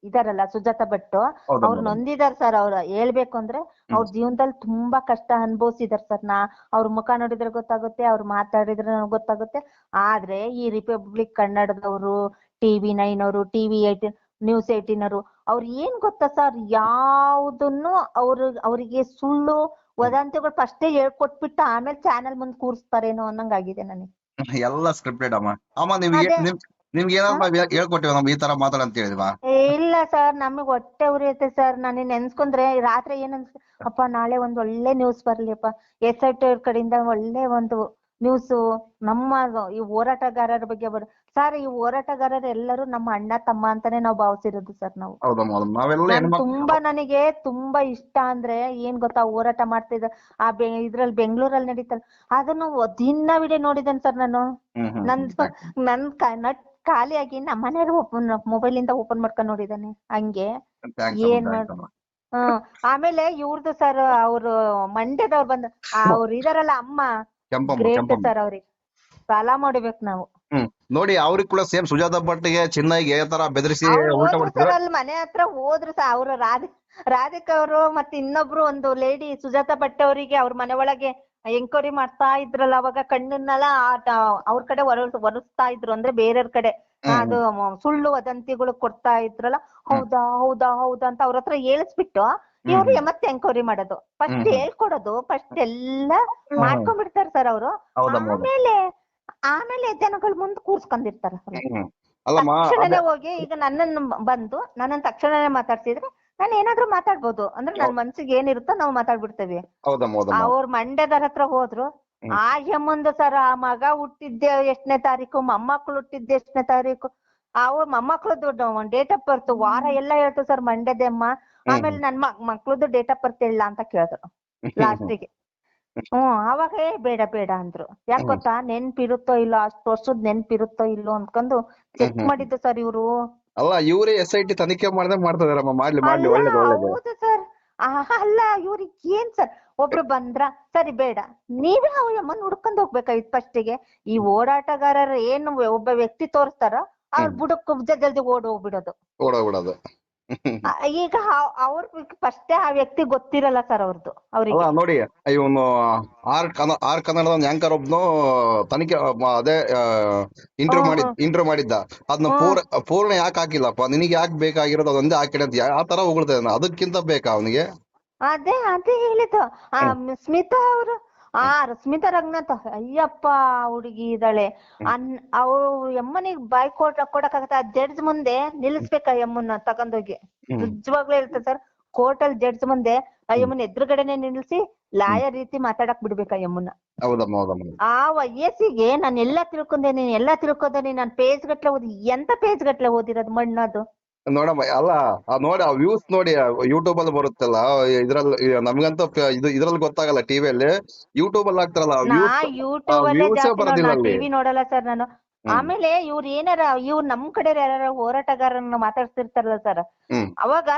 ಇದಾರಲ್ಲ ಸುಜಾತ ಭಟ್ ಅವ್ರು ನೊಂದಿದಾರ ಸರ್ ಅವ್ರ. ಹೇಳ್ಬೇಕು ಅಂದ್ರೆ ಅವ್ರ ಜೀವನದಲ್ಲಿ ತುಂಬಾ ಕಷ್ಟ ಅನುಭವಿಸಿದಾರ ಸರ್ ನಾ. ಅವ್ರ ಮುಖ ನೋಡಿದ್ರೆ ಗೊತ್ತಾಗುತ್ತೆ ಅವ್ರು ಮಾತಾಡಿದ್ರೆ ಗೊತ್ತಾಗುತ್ತೆ. ಆದ್ರೆ ಈ ರಿಪಬ್ಲಿಕ್ ಕನ್ನಡದವರು ಟಿವಿ ನೈನ್ ಅವರು ಟಿವಿ ಏಟೀನ್ ನ್ಯೂಸ್ ಏಟೀನ್ ಅವರು ಅವ್ರು ಏನ್ ಗೊತ್ತಾ ಸರ್? ಯಾವ್ದನ್ನು ಅವ್ರು ಅವರಿಗೆ ಸುಳ್ಳು ವದಂತಿಗಳು ಫಸ್ಟೇ ಹೇಳ್ಕೊಟ್ಬಿಟ್ಟು ಆಮೇಲೆ ಚಾನೆಲ್ ಮುಂದ್ ಕೂರಿಸ್ತಾರೇನೋ ಅನ್ನಂಗಾಗಿದೆ ನನಗೆ. ಎಲ್ಲ ಸ್ಕ್ರಿಪ್ಟೆಡ್ ಅಮ್ಮ. ಅಮ್ಮ ನಿಮ್ಗೆ ಅದೇ. ನಿಮ್ ನಿಮ್ಗೆ ಏನಾದ್ರು ನಾವ್ ಹೇಳ್- ಹೇಳ್ಕೊಟ್ಟಿವ ಈ ತರ ಮಾತಾಡ ಅಂತ ಹೇಳಿದ್ವಾ? ಏ, ಇಲ್ಲ ಸರ್ ನಮಗ್ ಹೊಟ್ಟೆ ಉರಿಯುತ್ತೆ ಸರ್. ನಾನು ನೆನ್ಸ್ಕೊಂಡ್ರೆ ರಾತ್ರಿ ಏನ್ ಅನ್ಸ್ ಅಪ್ಪ ನಾಳೆ ಒಂದ್ ಒಳ್ಳೆ ನ್ಯೂಸ್ ಬರ್ಲಿಪ್ಪ ಎಸ್ ಐ ಟಿ ಅವ್ರ ಕಡೆಯಿಂದ ಒಳ್ಳೆ ಒಂದು ನ್ಯೂಸ್ ನಮ್ಮ ಈ ಹೋರಾಟಗಾರರ ಬಗ್ಗೆ ಬರ್ ಸರ್ ಈ ಹೋರಾಟಗಾರರ ಎಲ್ಲರೂ ನಮ್ಮ ಅಣ್ಣ ತಮ್ಮ ಅಂತಾನೆ ನಾವು ಭಾವಿಸಿರೋದು ಸರ್ ನಾವು. ತುಂಬಾ ನನಗೆ ತುಂಬಾ ಇಷ್ಟ ಅಂದ್ರೆ ಏನ್ ಗೊತ್ತಾ ಹೋರಾಟ ಮಾಡ್ತಿದ್ದ ಆ ಬೆ ಇದ್ರಲ್ಲಿ ಬೆಂಗಳೂರಲ್ಲಿ ನಡೀತಲ್ಲ ಅದನ್ನು ದಿನ ವಿಡಿಯೋ ನೋಡಿದ್ದೇನೆ ಸರ್ ನಾನು. ನನ್ ನನ್ ನಟ್ ಖಾಲಿಯಾಗಿ ನಮ್ಮ ಮನೆಯವ್ರು ಓಪನ್ ಮೊಬೈಲ್ ಇಂದ ಓಪನ್ ಮಾಡ್ಕೊಂಡ್ ನೋಡಿದಾನೆ ಹಂಗೆ. ಏನ್ ಮಾಡ್- ಹ್ಮ್ ಆಮೇಲೆ ಇವ್ರದ್ದು ಸರ್ ಅವ್ರು ಮಂಡ್ಯದವ್ರು ಬಂದ ಅವ್ರು ಇದಾರಲ್ಲ ಅಮ್ಮ ಕೆಂಪಮ್ಮ ಕೆಂಪಮ್ಮ. ಸರ್ ಅವ್ರಿಗೆ. ಸಾಲ ಮಾಡ್ಬೇಕು ನಾವು. ಹ್ಮ್. ನೋಡಿ ಅವ್ರಿಗೆ ಕೂಡ ಸೇಮ್ ಸುಜಾತ ಭಟ್ಗೆ ಚೆನ್ನಾಗಿ ತರ ಬೆದರಿಸಿ ಅವ್ರು ಊಟ ಹೋದ್ರು ಅಲ್ಲಿ ಮನೆ ಹತ್ರ ಹೋದ್ರು ಸಹ ಅವ್ರು ರಾಧಿ ರಾಧಿಕಾ ಅವರು ಮತ್ತೆ ಇನ್ನೊಬ್ರು ಒಂದು ಲೇಡಿ ಸುಜಾತ ಭಟ್ ಅವರಿಗೆ ಅವ್ರ ಮನೆ ಒಳಗೆ ಎಂಕ್ವೈರಿ ಮಾಡ್ತಾ ಇದ್ರಲ್ಲ ಅವಾಗ ಕಣ್ಣನ್ನೆಲ್ಲ ಅವ್ರ ಕಡೆ ಹೊರ ಒರೆಸ್ತಾ ಇದ್ರು ಅಂದ್ರೆ ಬೇರೆಯವ್ರ ಕಡೆ. ಹ್ಮ್. ಅದು ಮ- ಸುಳ್ಳು ವದಂತಿಗಳು ಕೊಡ್ತಾ ಇದ್ರಲ್ಲ ಹೌದಾ ಹೌದಾ ಹೌದಾ ಅಂತ ಅವ್ರ ಹತ್ರ ಹೇಳ್ಸ್ಬಿಟ್ಟು ಇವ್ರು ಮತ್ತೆ ಎಂಕ್ವೈರಿ ಮಾಡೋದು. ಫಸ್ಟ್ ಹೇಳ್ಕೊಡೋದು. ಫಸ್ಟ್ ಎಲ್ಲ ಮಾಡ್ಕೊಂಡ್ಬಿಡ್ತಾರೆ ಸರ್ ಅವರು. ಆಮೇಲೆ ಆಮೇಲೆ ಜನಗಳ್ ಮುಂದ್ ಕೂರ್ಸ್ಕೊಂಡಿರ್ತಾರ ತಕ್ಷಣನೇ ಹೋಗಿ ಈಗ ನನ್ನನ್ನು ಬಂದು ನನ್ನನ್ನು ತಕ್ಷಣನೇ ಮಾತಾಡ್ಸಿದ್ರೆ ನಾನು ಏನಾದ್ರೂ ಮಾತಾಡ್ಬೋದು. ಅಂದ್ರೆ ನನ್ ಮನ್ಸಿಗೆ ಏನಿರುತ್ತೋ ನಾವು ಮಾತಾಡ್ಬಿಡ್ತೇವೆ. ಅವ್ರ ಮಂಡ್ಯದವ್ರ ಹತ್ರ ಹೋದ್ರು. ಆ ಯಮ್ಮಂದು ಸರ್ ಆ ಮಗ ಹುಟ್ಟಿದ್ದೆ ಎಷ್ಟನೇ ತಾರೀಕು ಮೊಮ್ಮಕ್ಳು ಹುಟ್ಟಿದ್ದೆ ಎಷ್ಟನೇ ತಾರೀಕು. ಅವ್ರ ಮೊಮ್ಮಕ್ಳದ್ದು ಡೇಟ್ ಆಫ್ ಬರ್ತ್ ವಾರ ಎಲ್ಲ ಹೇಳ್ತು ಸರ್ ಮಂಡ್ಯದಮ್ಮ. ಆಮೇಲೆ ನನ್ ಮಕ್ ಮಕ್ಳದ್ದು ಡೇಟ್ ಆಫ್ ಬರ್ತ್ ಇಲ್ಲ ಅಂತ ಕೇಳಿದ್ರು ಲಾಸ್ಟಿಗೆ ಹ್ಮ್. ಅವಾಗ ಏ ಬೇಡ ಬೇಡ ಅಂದ್ರು. ಯಾಕ್ ಗೊತ್ತಾ? ನೆನ್ಪಿರುತ್ತೋ ಇಲ್ಲೋ ಅಷ್ಟ್ ವರ್ಷದ್ ನೆನ್ಪಿರುತ್ತೋ ಇಲ್ಲೋ ಅನ್ಕೊಂಡು ಚೆಕ್. ಮಾಡಿದ್ದು ಸರ್ ಇವ್ರು. ಅಲ್ಲ ಇವರೇ ಎಸ್ ಐ ಟಿ ತನಿಖೆ ಮಾಡದೆ ಮಾಡ್ತಿದಾರಮ್ಮ ಮಾಡ್ಲಿ ಮಾಡ್ಲಿ ಅಲ್ಲ, ಒಳ್ಳೇದು ಒಳ್ಳೇದು. ಹೌದು ಸರ್ ಅಲ್ಲ ಇವ್ರಿಗೆ ಏನ್ ಸರ್ ಒಬ್ರು ಬಂದ್ರ ಸರಿ ಬೇಡ. ನೀವೇ ಅಮ್ಮನ್ ಹುಡ್ಕೊಂಡ್ ಹೋಗ್ಬೇಕಾಗಿತ್ತು ಫಸ್ಟಿಗೆ ಈ ಓಡಾಟಗಾರರು ಏನು ಒಬ್ಬ ವ್ಯಕ್ತಿ ತೋರಿಸ್ತಾರ ಅವ್ರ. ಬುಡಕ್ ಜಲ್ದಿ ಓಡ್ ಹೋಗ್ಬಿಡೋದು. ಓಡೋಗ್ಬಿಡೋದು ಈಗ ಅವ್ರ ಫಸ್ಟೇ ಆ ವ್ಯಕ್ತಿ ಗೊತ್ತಿರಲ್ಲ ಸರ್ ಅವ್ರದ್ದು ಅವ್ರಿಗೆ. ಅಲ್ಲ ನೋಡಿ ಇವನು ಆರ್ ಕನ್ನಡ ಆರ್ ಕನ್ನಡದ ಒಂದು ಆಂಕರ್ ಒಬ್ನು ತನಿಖೆ ಮ- ಅದೇ ಇಂಟರ್ವ್ಯೂ ಮಾಡಿ. ಇಂಟರ್ವ್ಯೂ ಮಾಡಿದ್ದ. ಅದನ್ನ. ಪೂರ್ ಪೂರ್ಣ ಯಾಕೆ ಹಾಕಿಲ್ಲಪ್ಪ? ನಿನಗೆ ಯಾಕೆ ಬೇಕಾಗಿರೋದು ಅದೊಂದೇ ಹಾಕಿಡ ಅಂತ ಆ ತರ ಹೊಗಳ್ತಾ ಇದ್ದಾನೆ ಅದಕ್ಕಿಂತ ಬೇಕಾ ಅವನಿಗೆ? ಅದೇ ಅದೇ ಹೇಳಿದ್ದು. ಆ ಸ್ಮಿತಾ ಅವರು ಆ ರಶ್ಮಿತಾ ರಂಗನಾಥ್ ಅಯ್ಯಪ್ಪ ಹುಡುಗಿ ಇದ್ದಾಳೆ. ಅನ್ ಅವ್ರು ಎಮ್ಮನಿಗ್ ಬಾಯ್ ಕೊಟ್ ಕೊಡಕ್ಕಾಗತ್ತ? ಆ ಜಡ್ಜ್ ಮುಂದೆ ನಿಲ್ಲಿಸ್ಬೇಕಾ ಎಮ್ಮನ್ನ ತಗೊಂಡೋಗಿ? ಹೋಗಿ ನಿಜವಾಗ್ಲೂ ಹೇಳ್ತಾರೆ ಸರ್ ಕೋರ್ಟ್ ಅಲ್ಲಿ ಜಡ್ಜ್ ಮುಂದೆ ಆ ಎಮ್ಮನ್ ಎದುರುಗಡೆನೆ ನಿಲ್ಸಿ ಲಾಯರ್ ರೀತಿ ಮಾತಾಡಕ್ ಬಿಡ್ಬೇಕ ಯಮ್ಮನ್ನ? ಆ ವಯಸ್ಸಿಗೆ ನಾನು ಎಲ್ಲಾ ನೀನ್ ಎಲ್ಲಾ ನೀ ನಾನ್ ಪೇಜ್ ಗಟ್ಲೆ ಓದಿ ಎಂತ ಪೇಜ್ ಗಟ್ಲೆ ಓದಿರೋದು ಮಣ್ಣದು? ನೋಡಮ್ಮ ಅಲ್ಲ ಆ ನೋಡಿ ಆ ವ್ಯೂಸ್ ನೋಡಿ ಯೂಟ್ಯೂಬ್ ಅಲ್ಲಿ ಬರುತ್ತಲ್ಲ ಇದ್ರಲ್ಲಿ ನಮ್ಗಂತೂ ಇದು ಇದ್ರಲ್ಲಿ ಗೊತ್ತಾಗಲ್ಲ ಟಿವಿಯಲ್ಲಿ. ಯೂಟ್ಯೂಬ್ ಅಲ್ಲಿ ಹಾಕ್ತಾರಲ್ಲ ಬರೋದಿಲ್ಲ ಅಲ್ಲಿ. ಟಿವಿ ನೋಡಲ್ಲ ಸರ್ ನಾನು. ಆಮೇಲೆ ಇವ್ರ ಏನಾರ ಇವ್ರ ನಮ್ ಕಡೆ ಯಾರ ಹೋರಾಟಗಾರನ್ನ ಮಾತಾಡ್ತಿರ್ತಾರಲ್ಲ ಸರ್. ಅವಾಗ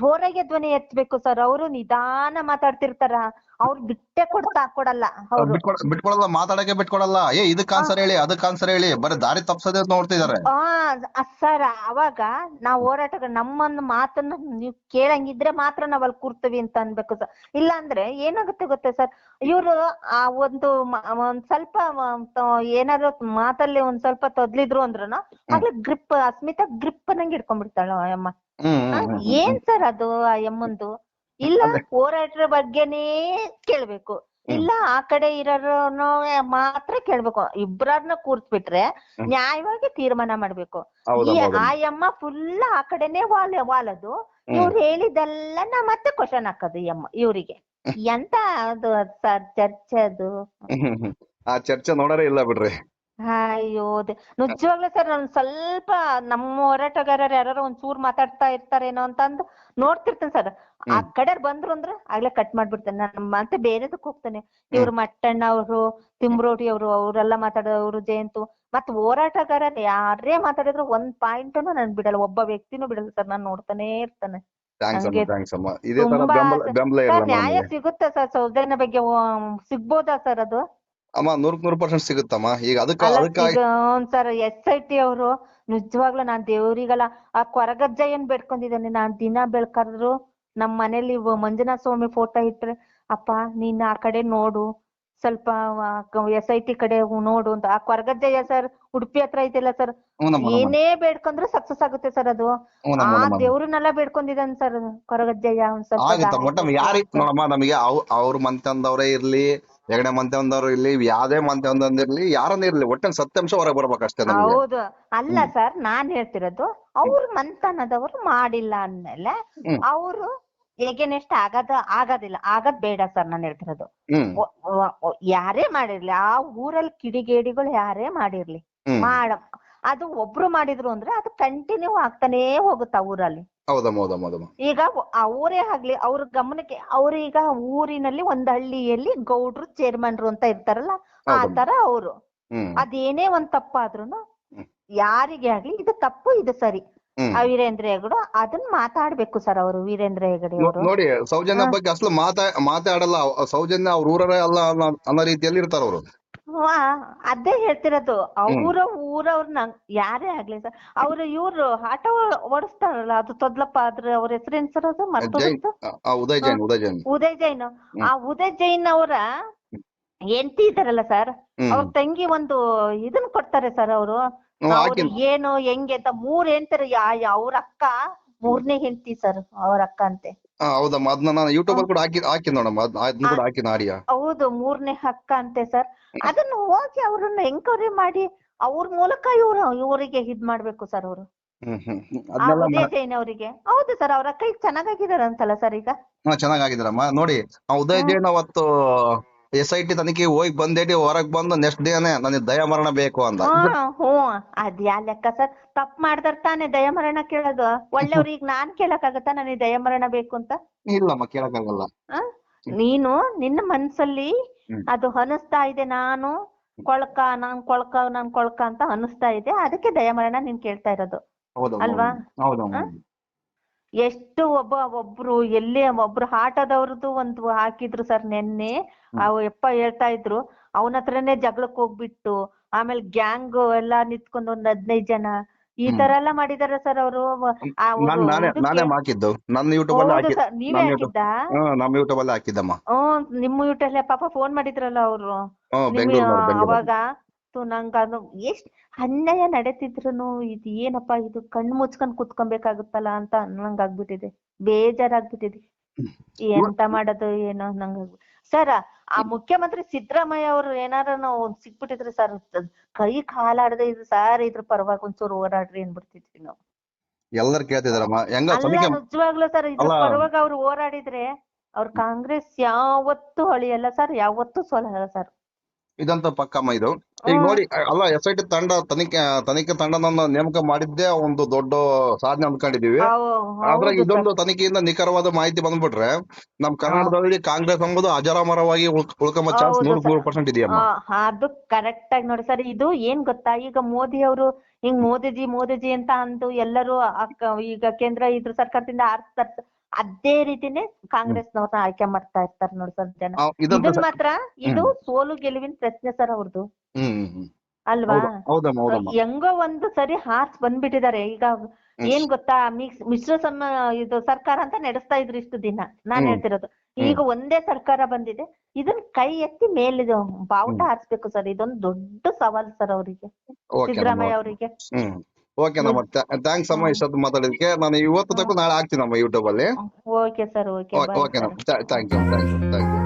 ಜೋರಾಗಿ ಧ್ವನಿ ಎತ್ತಬೇಕು ಸರ್. ಅವರು ನಿಧಾನ ಮಾತಾಡ್ತಿರ್ತಾರ. ಅವ್ರು ಬಿಟ್ಟೆ ಕೊಡ್ತಾ ಕೊಡಲ್ಲ ಅವ್ರು ಬಿಟ್ಕೊಡ ಬಿಟ್ಕೊಡಲ್ಲ ಮಾತಾಡಕ್ಕೆ ಬಿಟ್ಕೊಡಲ್ಲ ಏ ಇದಕ್ ಆನ್ಸರ್ ಹೇಳಿ ಅದಕ್ ಆನ್ಸರ್ ಹೇಳಿ. ಬರೀ ದಾರಿ ತಪ್ಸದೆ ನೋಡ್ತಿದಾರೆ. ಆ ಸರ್ ಅವಾಗ ನಾವ್ ಹೋರಾಟಗಾರ ನಮ್ಮನ್ನ ಮಾತನ್ನ ನೀವ್ ಕೇಳಂಗಿದ್ರೆ ಮಾತ್ರ ನಾವ್ ಅಲ್ಲಿ ಕೂರ್ತೀವಿ ಅಂತ ಅನ್ಬೇಕು ಸರ್. ಇಲ್ಲ ಅಂದ್ರೆ ಏನಾಗುತ್ತೆ ಗೊತ್ತಾ ಸರ್? ಇವ್ರು ಆ ಒಂದು ಮ- ಒಂದ್ ಸ್ವಲ್ಪ ಮ- ತ- ಏನಾದ್ರು ಮಾತಲ್ಲಿ ಒಂದ್ ಸ್ವಲ್ಪ ತೊದ್ಲಿದ್ರು ಅಂದ್ರೂನು ಆಗ್ಲೇ ಗ್ರಿಪ್ ಅಸ್ಮಿತಾ ಗ್ರಿಪ್ ನಂಗೆ ಹಿಡ್ಕೊಂಡ್ಬಿಡ್ತಾಳ ಅಮ್ಮ ಹ್ಮ್ ಆ, ಹ್ಮ್, ಹ್ಮ್ ಏನ್ ಸರ್ ಅದು ಆ ಅಮ್ಮಂದು ಇಲ್ಲ ಹೋರಾಟದ ಬಗ್ಗೆನೇ ಕೇಳ್ಬೇಕು. ಇಲ್ಲ ಆ ಕಡೆ ಇರೋರ್ನು ಮಾತ್ರ ಕೇಳ್ಬೇಕು. ಇಬ್ರನ್ನ ಕೂರ್ಸ್ಬಿಟ್ರೆ ನ್ಯಾಯವಾಗಿ ತೀರ್ಮಾನ ಮಾಡ್ಬೇಕು. ಈ ಹೌದಮ್ಮ ಆ ಅಮ್ಮ ಫುಲ್ ಆ ಕಡೆನೆ ವಾಲ ವಾಲದು. ಇವ್ರು ಹೇಳಿದೆಲ್ಲ ನಾ ಮತ್ತೆ ಕ್ವಶನ್ ಹಾಕೋದು ಈ ಅಮ್ಮ ಇವ್ರಿಗೆ. ಎಂತ ಅದು ಚರ್ಚೆ ಅದು. ಆ ಚರ್ಚೆ ನೋಡರೇ ಇಲ್ಲ ಬಿಡ್ರಿ. ಅಯ್ಯೋ ದೇ- ನಿಜವಾಗ್ಲೂ ಸರ್ ನಾನು ಸ್ವಲ್ಪ ನಮ್ಮ ಹೋರಾಟಗಾರರು ಯಾರು ಒಂದ್ ಚೂರ್ ಮಾತಾಡ್ತಾ ಇರ್ತಾರೇನೋ ಅಂತ ಅಂದು ನೋಡ್ತಿರ್ತೇನೆ ಸರ್. ಆ ಕಡೆ ಬಂದ್ರು ಅಂದ್ರೆ ಆಗ್ಲೇ ಕಟ್ ಮಾಡ್ಬಿಡ್ತೇನೆ. ನಾನು ಮತ್ತೆ ಬೇರೆದಕ್ ಹೋಗ್ತೇನೆ. ಇವ್ರು ಮಟ್ಟಣ್ಣ ಅವರು ತಿಮ್ರೋಡಿ ಅವರು ಅವರೆಲ್ಲ ಮಾತಾಡೋರು ಜಯಂತು. ಮತ್ತ್ ಹೋರಾಟಗಾರರು ಯಾರೇ ಮಾತಾಡಿದ್ರು ಒಂದ್ ಪಾಯಿಂಟ್ನು ನಾನು ಬಿಡಲ್ಲ. ಒಬ್ಬ ವ್ಯಕ್ತಿನೂ ಬಿಡಲ್ಲ ಸರ್. ನಾನು ನೋಡ್ತಾನೆ ಇರ್ತಾನೆ. ಥ್ಯಾಂಕ್ಸ್ ಅಮ್ಮ ಹಂಗೆ ಥ್ಯಾಂಕ್ಸ್ ಅಮ್ಮ. ಇದೇ ತರ ತುಂಬಾ ಬೆಂಬಲ ಬೆಂಬಲ ಸರ್ ಇರಲ್ಲ ನ್ಯಾಯ ಸಿಗುತ್ತಾ ಸರ್? ಸೌಜನ್ಯ ಬಗ್ಗೆ ಓ- ಸಿಗ್ಬೋದಾ ಸರ್ ಅದು? ಅಮ್ಮ ನೂರಕ್ ನೂರು ಪರ್ಸೆಂಟ್ ಸಿಗುತ್ತಮ್ಮ ಈಗ ಅದಕ್ಕ ಅದಕ್ಕಾಗಿ ಸರ್ ಎಸ್ ಐ ಟಿ ಅವರು ನಿಜವಾಗ್ಲೂ ನಾನ್ ದೇವ್ರಿಗಲ್ಲ ಆ ಕೊರಗಜ್ಜಯ್ಯನ್ ಬೇಡ್ಕೊಂಡಿದ್ದಾನೆ ನಾನ್ ದಿನ ಬೆಳ್ಕರ್ದ್ರು ನಮ್ ಮನೇಲಿ ಇವ್ ಮಂಜುನಾಥ ಸ್ವಾಮಿ ಫೋಟೋ ಇಟ್ರೆ ಅಪ್ಪ ನೀನ್ ಆ ಕಡೆ ನೋಡು ಸ್ವಲ್ಪ ಎಸ್ ಐ ಟಿ ಕಡೆ ನೋಡು ಅಂತ ಆ ಕೊರಗಜ್ಜಯ್ಯ ಸರ್ ಉಡುಪಿ ಹತ್ರ ಐತಿಲ್ಲ ಸರ್. ಏನೇ ಬೇಡ್ಕೊಂಡ್ರು ಸಕ್ಸಸ್ ಆಗುತ್ತೆ ಸರ್ ಅದು ಆ. ದೇವ್ರನ್ನೆಲ್ಲ ಬೇಡ್ಕೊಂಡಿದ್ದಾನೆ ಸರ್ ಕೊರಗಜ್ಜಯ್ಯ ಒಂದ್ ಸ್ವಲ್ಪ ಆಗುತ್ತೆ ದಾರಿ ಒಟ್ಟ ಕೊಟ್ಟು ಯಾರಿ ನೋಡಮ್ಮ ನಮಗೆ ಅವ್ ಅವ್ರ ಇರ್ಲಿ ಹೆಗಡೆ ಮಂತ್ಯಂದವ್ರು ಇರ್ಲಿ ಯಾವ್ದೇ ಮಂತ್ಯಂದಿರ್ಲಿ ಯಾರನ್ನ ಇರ್ಲಿ ಒಟ್ಟಿನ ಸತ್ಯಾಂಶ ಹೊರಗೆ ಬರ್ಬೇಕಷ್ಟೇ ನಮಗೆ. ಹೌದು. ಅಲ್ಲ ಸರ್ ನಾನ್ ಹೇಳ್ತಿರೋದು ಅವ್ರ ಮಂತನದವರು ಮಾಡಿಲ್ಲ ಅಂದ್ಮೇಲೆ ಹ್ಮ್. ಅವರು ಎಗೆನೆಸ್ಟ್ ಆಗದ ಆಗೋದಿಲ್ಲ ಆಗದ್ ಬೇಡ ಸರ್ ನಾನು ಹೇಳ್ತಿರೋದು. ಹ್ಮ್. ಒ- ಒ- ಒ- ಯಾರೇ ಮಾಡಿರ್ಲಿ ಆ ಊರಲ್ಲಿ ಕಿಡಿಗೇಡಿಗಳು ಯಾರೇ ಮಾಡಿರ್ಲಿ. ಹ್ಮ್. ಮಾಡ ಅದು ಒಬ್ರು ಮಾಡಿದ್ರು ಅಂದ್ರೆ ಅದು ಕಂಟಿನ್ಯೂ ಆಗ್ತಾನೇ ಹೋಗುತ್ತೆ ಆ ಊರಲ್ಲಿ. ಹೌದಮ್ಮ ಹೌದಮ್ಮ ಹೌದಮ್ಮ ಈಗ ಆ ಊರೇ ಆಗ್ಲಿ ಅವ್ರ ಗಮನಕ್ಕೆ ಅವ್ರೀಗ ಊರಿನಲ್ಲಿ ಒಂದ್ ಹಳ್ಳಿಯಲ್ಲಿ ಗೌಡ್ರು ಚೇರ್ಮನ್ರು ಅಂತ ಇರ್ತಾರಲ್ಲ ಆ ಹೌದಮ್ಮ. ತರ ಅವರು. ಹ್ಮ್. ಅದೇನೇ ಒಂದ್ ತಪ್ಪಾದ್ರೂನು ಹ್ಮ್. ಯಾರಿಗೇ ಆಗ್ಲಿ ಇದು ತಪ್ಪು ಇದು ಸರಿ. ಹ್ಮ್. ಆ ವೀರೇಂದ್ರ ಹೆಗಡು ಅದನ್ನ ಮಾತಾಡ್ಬೇಕು ಸರ್ ಅವರು ವೀರೇಂದ್ರ ಹೆಗಡೆ ನೋ- ಅವರು. ನೋಡಿ ಸೌಜನ್ಯ ಬಗ್ಗೆ ಅಸಲು ಮಾತಾ ಮಾತಾಡಲ್ಲ ಅವ್- ಸೌಜನ್ಯ ಅವ್ರ ಊರರೇ ಅಲ್ಲ ಅನ್ನೋ- ಅನ್ನೋ ರೀತಿಯಲ್ಲಿ ಇರ್ತಾರ ಅವರು. ಅದೇ ಹೇಳ್ತಿರೋದು. ಅವ್ರ ಊರವ್ರನ್ನ ಯಾರೇ ಆಗ್ಲಿ ಸರ್ ಅವ್ರ ಇವ್ರು ಆಟೋ ಓಡಿಸ್ತಾರಲ್ಲ ಅದು ತೊದ್ಲಪ್ಪ ಆದ್ರೆ ಅವ್ರ ಹೆಸರೇನ್ ಸರ್ ಅದು ಉದಯ್ ಜೈನ್ ಉದಯ್ ಜೈನ್. ಉದಯ್ ಜೈನ್. ಆ ಉದಯ್ ಜೈನ್ ಅವರ ಹೆಂಡ್ತಿ ಇದಾರಲ್ಲ ಸರ್ ಅವ್ರ ತಂಗಿ ಒಂದು ಇದನ್ ಕೊಡ್ತಾರೆ ಸರ್ ಅವರು. ಏನು ಹೆಂಗೆ ಅಂತ ಮೂರ್ ಹೇಳ್ತಾರೆ ಯಾ ಅವ್ರ ಅಕ್ಕ ಮೂರನೇ ಹೆಂಡತಿ ಸರ್ ಅವ್ರ ಅಕ್ಕ ಅಂತೆ. ಆ, ಹೌದಮ್ಮ ಅದನ್ನ ನಾನು ಯೂಟ್ಯೂಬ್ ಅಲ್ಲಿ ಕೂಡ ಹಾಕಿ ಹಾಕಿ ನೋಡಮ್ಮ ಅದ್- ಅದನ್ನ ಕೂಡ ಹಾಕಿ ಆಡಿಯಾ ಹೌದು ಮೂರನೇ ಅಕ್ಕ ಅಂತೆ ಸರ್ ಅದನ್ನ ಹೋಗಿ ಅವ್ರನ್ನ ಎಂಕ್ವೈರಿ ಮಾಡಿ ಅವ್ರ ಮೂಲಕ ಇವ್ರು ಇವರಿಗೆ ಇದ್ ಮಾಡ್ಬೇಕು ಸರ್ ಅವರು. ಹ್ಮ್ ಹ್ಮ್ ಹ್ಮ್. ಅದನ್ನೆಲ್ಲ ಉದಯ್ ಜೈನ್ ಅವರಿಗೆ. ಹೌದು ಸರ್ ಅವ್ರ ಕೈ ಚೆನ್ನಾಗಾಗಿದಾರಂತಲ್ಲ ಸರ್ ಈಗ? ಹಾ ಚೆನ್ನಾಗಿದ್ದೀರಮ್ಮ ನೋಡಿ ಆ ಉದಯ ಜೈನ್ ಅವತ್ತು ಎಸ್ ಐ ಟಿ ತನಿಖೆ ಹೋಗಿ ಬಂದೇಟಿ ಹೊರಗ್ ಬಂದು ನೆಕ್ಸ್ಟ್ ಡೇನೆ ನನಗೆ ದಯಾಮರಣ ಬೇಕು ಅಂತ. ಹ್ಞೂ. ಅದ್ ಯಾ ಲೆಕ್ಕ ಸರ್? ತಪ್ಪು ಮಾಡ್ದರ್ ತಾನೇ ದಯಮರಣ ಕೇಳೋದು. ಒಳ್ಳೆಯವ್ರಿಗೆ ನಾನ್ ಕೇಳಕ್ಕಾಗತ್ತಾ ನನಗೆ ದಯಮರಣ ಬೇಕು ಅಂತ? ಇಲ್ಲಮ್ಮ ಕೇಳಕ್ಕಾಗಲ್ಲ. ಆ? ನೀನು ನಿನ್ನ ಮನ್ಸಲ್ಲಿ ಅದು ಅನಿಸ್ತಾ ಇದೆ ನಾನು ಕೊಳ್ಕ ನಾನ್ ಕೊಳ್ಕ ನಾನ್ ಕೊಳ್ಕ ಅಂತ ಅನಿಸ್ತಾ ಇದೆ. ಅದಕ್ಕೆ ದಯಮರಣ ನೀನ್ ಕೇಳ್ತಾ ಇರೋದು. ಹೌದಮ್ಮ ಅಲ್ವಾ? ಹೌದಮ್ಮ ಆ? ಎಷ್ಟು ಒಬ್ಬ ಒಬ್ರು ಎಲ್ಲಿ ಒಬ್ರು ಆಟೋದವ್ರದ್ದು ಒಂದು ಹಾಕಿದ್ರು ಸರ್ ನೆನ್ನೆ. ಅವ್ ಯಪ್ಪ ಹೇಳ್ತಾ ಇದ್ರು ಅವನ ಹತ್ರನೇ ಜಗಳಕ್ ಹೋಗ್ಬಿಟ್ಟು ಆಮೇಲೆ ಗ್ಯಾಂಗ್ ಎಲ್ಲಾ ನಿಂತ್ಕೊಂಡು ಒಂದ್ ಹದ್ನೈದ್ ಜನ ಈ. ತರ ಎಲ್ಲ ಮಾಡಿದಾರೆ ಸರ್ ಅವರು. ನಾನ್ ಹಾಕಿದ್ದು. ನನ್ನ ಯೂಟ್ಯೂಬ್ ಅಲ್ಲಿ ಹೌದು ಹಾಕಿ ಸರ್ ನೀವೇ YouTube- ಹಾಕಿದ್ದ ನಮ್ಮ ಯೂಟ್ಯೂಬ್ ಅಲ್ಲಿ ಹಾಕಿದ್ದಮ್ಮ. ಹ್ಮ್ ನಿಮ್ಮ ಪಾಪ ಫೋನ್ ಮಾಡಿದ್ರಲ್ಲ ಅವ್ರು. ಅವಾಗ ನಂಗ ಅದು ಎಷ್ಟ್ ಅನ್ಯಾಯ ನಡೀತಿದ್ರುನು ಇದು ಏನಪ್ಪಾ ಇದು ಕಣ್ಣು ಮುಚ್ಕೊಂಡ್ ಕುತ್ಕೊಬೇಕಾಗುತ್ತಲ್ಲ ಅಂತ ನಂಗ್ ಆಗ್ಬಿಟ್ಟಿದೆ ಬೇಜಾರಾಗ್ಬಿಟ್ಟಿದೆ. ಎಂತ ಮಾಡೋದು ಏನೋ ನಂಗ ಸರ್ ಆ ಮುಖ್ಯಮಂತ್ರಿ ಸಿದ್ದರಾಮಯ್ಯ ಅವ್ರು ಏನಾರ ನಾವು ಸಿಕ್ಬಿಟ್ಟಿದ್ರೆ ಸರ್ ಕೈ ಕಾಲಾಡದೆ ಇದು ಸರ್ ಇದ್ರ ಪರವಾಗಿ ಒಂಚೂರು ಹೋರಾಡ್ರಿ ಅನ್ಬಿಡ್ತಿದ್ವಿ ನಾವು. ಎಲ್ಲರೂ ಕೇಳ್ತಿದಾರಮ್ಮ. ಹೆಂಗ ನಿಜವಾಗ್ಲೂ ಸರ್ ಇದ್ರ. ಪರವಾಗಿ ಅವ್ರು ಹೋರಾಡಿದ್ರೆ ಅವ್ರ ಕಾಂಗ್ರೆಸ್ ಯಾವತ್ತೂ ಅಳಿಯಲ್ಲ ಸರ್ ಯಾವತ್ತೂ ಸೋಲಲ್ಲ ಸರ್. ಇದಂತ ಪಕ್ಕಮ್ಮ ಇದು. ಈಗ ನೋಡಿ ಅಲ್ಲ ಎಸ್ ಐ ಟಿ ತಂಡ ತನಿಖೆ ತನಿಖೆ ತಂಡನನ್ನ ನೇಮಕ ಮಾಡಿದ್ದೇ ಒಂದು ದೊಡ್ಡ ಸಾಧನೆ ಅಂದ್ಕೊಂಡಿದೀವಿ ಆದ್ರೆ ಇದೊಂದು ತನಿಖೆಯಿಂದ ನಿಖರವಾದ ಮಾಹಿತಿ ಬಂದ್ಬಿಟ್ರೆ ನಮ್ ಕರ್ನಾಟಕದಲ್ಲಿ ಕಾಂಗ್ರೆಸ್ ಎಂಬುದು ಅಜರಾಮರವಾಗಿ ಉಳ್- ಉಳ್ಕೊಂಬ ಚಾನ್ಸ್. ನೂರು ಪರ್ಸೆಂಟ್ ಇದೆಯಮ್ಮ. ಅದು ಕರೆಕ್ಟ್ ಆಗಿ ನೋಡಿ ಸರ್. ಇದು ಏನ್ ಗೊತ್ತಾ? ಈಗ ಮೋದಿ ಅವರು ಹಿಂಗ್ ಮೋದಿಜಿ ಮೋದಿಜಿ ಅಂತ ಅಂದು ಎಲ್ಲರೂ ಈಗ ಕೇಂದ್ರ ಇದ್ರ ಸರ್ಕಾರದಿಂದ ತರ್ಸ್ ಅದೇ ರೀತಿನೇ ಕಾಂಗ್ರೆಸ್ನವ್ರನ್ನ ಆಯ್ಕೆ ಮಾಡ್ತಾ ಇರ್ತಾರೆ ನೋಡಿ ಸರ್ ಜನ. ಇದನ್ ಮಾತ್ರ ಇದು ಸೋಲು ಗೆಲುವಿನ ಪ್ರಶ್ನೆ ಸರ್ ಅವ್ರದ್ದು ಅಲ್ವಾ? ಹೆಂಗೋ ಒಂದು ಸರಿ ಹಾರ್ಸ್ ಬಂದ್ಬಿಟ್ಟಿದ್ದಾರೆ. ಈಗ ಏನ್ ಗೊತ್ತಾ ಮಿಕ್ಸ್ ಮಿಶ್ರ ಸಮ ಇದು ಸರ್ಕಾರ ಅಂತ ನಡೆಸ್ತಾ ಇದ್ರು ಇಷ್ಟು ದಿನ. ನಾನ್ ಹೇಳ್ತಿರೋದು. ಈಗ ಒಂದೇ ಸರ್ಕಾರ ಬಂದಿದೆ. ಇದನ್ನ ಕೈ ಎತ್ತಿ ಮೇಲಿದು ಬಾವುಟ ಹಾರಿಸ್ಬೇಕು ಸರ್. ಇದೊಂದು ದೊಡ್ಡ ಸವಾಲ್ ಸರ್ ಅವರಿಗೆ. ಸಿದ್ದರಾಮಯ್ಯ ಅವರಿಗೆ. ಓಕೆ ನಮ್ಮ ಥ್ಯಾಂಕ್ಸ್ ಅಮ್ಮ ಇಷ್ಟೊತ್ತು ಮಾತಾಡಿದಕ್ಕೆ ನಾನು ಇವತ್ತು ತಕ್ಕ ನಾಳೆ ಹಾಕ್ತೀನಮ್ಮ ಯೂಟ್ಯೂಬ್ ಅಲ್ಲಿ. Okay sir okay okay thank you thank you thank you